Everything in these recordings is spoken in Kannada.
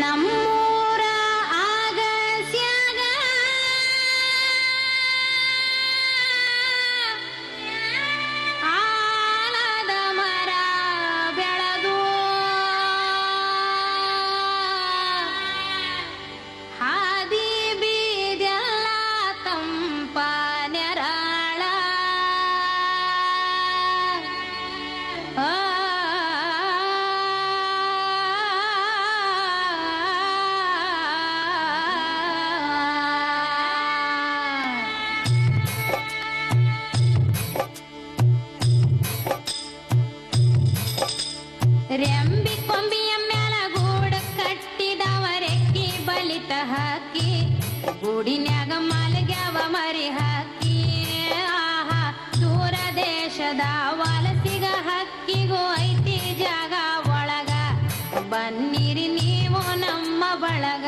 ನಮ್ಮೂರ ರೆಂಬಿ ಕೊಂಬಿಯ ಮ್ಯಾಲ ಗೂಡ ಕಟ್ಟಿದವರೆಕ್ಕಿ ಬಲಿತ ಹಾಕಿ, ಗೂಡಿನ್ಯಾಗ ಮಲಗ್ಯಾವ ಮರಿ ಹಾಕಿ. ಆಹಾ, ದೂರ ದೇಶದ ವಲಸಿಗ ಹಕ್ಕಿಗೂ ಐತಿ ಜಾಗ ಒಳಗ, ಬನ್ನಿರಿ ನೀವು ನಮ್ಮ ಬಳಗ.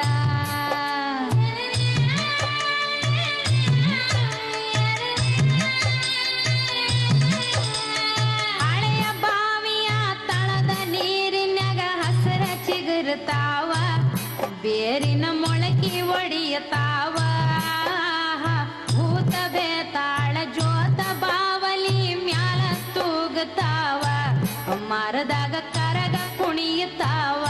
ಬೇರಿನ ಮೊಳಕಿ ಒಡೆಯತಾವ. ಭೂತ ಬೇತಾಳ ಜೋತ ಬಾವಲಿ ಮ್ಯಾಲ ತೂಗತಾವ. ಮರದಾಗ ಕರಗ ಕುಣಿಯುತ್ತಾವ